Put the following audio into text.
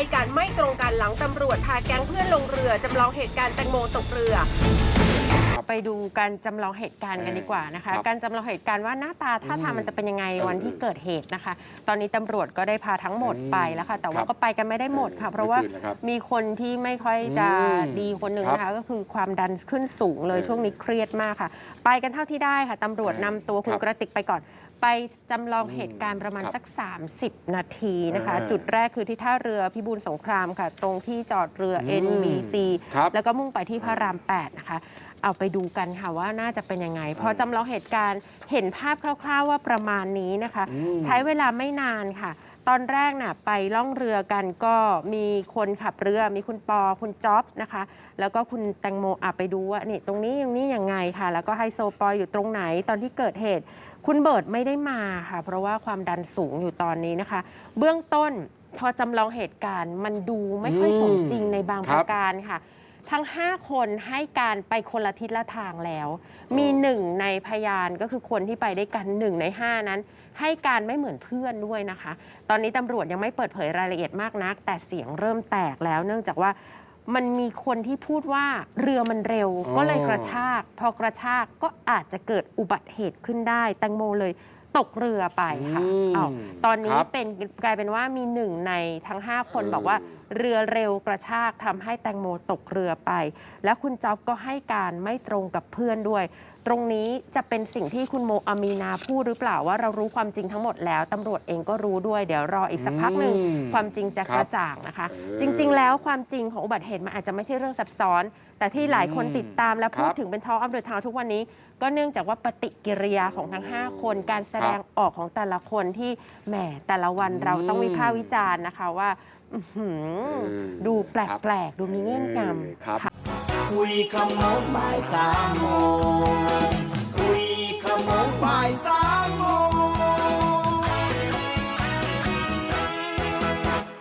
ให้การไม่ตรงกันหลังตำรวจพาแก๊งเพื่อนลงเรือจำลองเหตุการณ์แตงโมตกเรือ ไปดูการจำลองเหตุการณ์กันดีกว่านะคะ ครับการจำลองเหตุการณ์ว่าหน้าตาท่าทางอืมมันจะเป็นยังไงเออวันที่เกิดเหตุนะคะ ตอนนี้ตำรวจก็ได้พาทั้งหมดอืมไปแล้วค่ะ แต่ว่าครับก็ไปกันไม่ได้หมดค่ะเออเพราะว่าเมื่อคืนนะครับมีคนที่ไม่ค่อยจะอืมดีคนหนึ่งครับนะคะ ก็คือความดันขึ้นสูงเลยเออช่วงนี้เครียดมากค่ะ ไปกันเท่าที่ได้ค่ะตำรวจเออนำตัวคุณครับกระติกไปก่อน ไปจำลองอืมเหตุการณ์ประมาณครับสัก 30 นาทีนะคะ เออจุดแรกคือที่ท่าเรือพิบูลสงครามค่ะ ตรงที่จอดเรือ อืม NBC ครับ แล้วก็มุ่งไปที่พระราม 8 นะคะ เอาไปดูกันค่ะว่าน่าจะเป็นยังไงพอจำลองเหตุการณ์เห็นภาพคร่าว ๆว่าประมาณนี้นะคะ อืม ใช้เวลาไม่นานค่ะ ตอนแรกน่ะไปล่องเรือกันก็มีคนขับเรือมีคุณปอคุณจ๊อบนะคะ แล้วก็คุณแตงโมอะไปดูว่านี่ตรงนี้ตรงนี้ยังไงค่ะ แล้วก็ไฮโซปอยอยู่ตรงไหนตอนที่เกิดเหตุ คุณเบิร์ดไม่ได้มาค่ะ เพราะว่าความดันสูงอยู่ตอนนี้นะคะ เบื้องต้นพอจำลองเหตุการณ์มันดูไม่ค่อยสมจริงในบางคปรับ ระการค่ะ ทั้ง 5 คนให้การไปคนละทิศละทางแล้ว มีหนึ่งในพยานก็คือคนที่ไปได้วยกันหนึ่งใน 5 นั้น ให้การไม่เหมือนเพื่อนด้วยนะคะ ตอนนี้ตำรวจยังไม่เปิดเผยรายละเอียดมากนัก แต่เสียงเริ่มแตกแล้ว เนื่องจากว่ามันมีคนที่พูดว่าเรือมันเร็วอ๋อก็เลยกระชาก พอกระชากก็อาจจะเกิดอุบัติเหตุขึ้นได้ แตงโมเลยตกเรือไปค่ะอืมอ้าวตอนนี้ครับ เป็นกลายเป็นว่ามีหนึ่งในทั้ง 5 คนเออบอกว่า เรือเร็วกระชากทำให้แตงโมตกเรือไป แล้วคุณจ๊อบก็ให้การไม่ตรงกับเพื่อนด้วย ตรงนี้จะเป็นสิ่งที่คุณโมอามีนาพูดหรือเปล่าว่าเรารู้ความจริงทั้งหมดแล้วตำรวจเองก็รู้ด้วย เดี๋ยวรออีกสักพักหนึ่งอืมความจริงจะครับกระจ่างนะคะเออจริง ๆ แล้วความจริงของอุบัติเหตุมันอาจจะไม่ใช่เรื่องซับซ้อน แต่ที่หลายคนติดตามและพูดครับถึงเป็นทออัพเดอะทาวทุกวันนี้ก็เนื่องจากว่าปฏิกิริยาของทั้ง 5 คน การแสดงออกของแต่ละคนที่แหมแต่ละวันเราต้องวิพากษ์วิจารณ์นะคะว่า อื้อหือเออดูแครับปลกๆ ดูมีเงื่อนงเออครับำค่ะคุยขโมงบ่ายสามโมง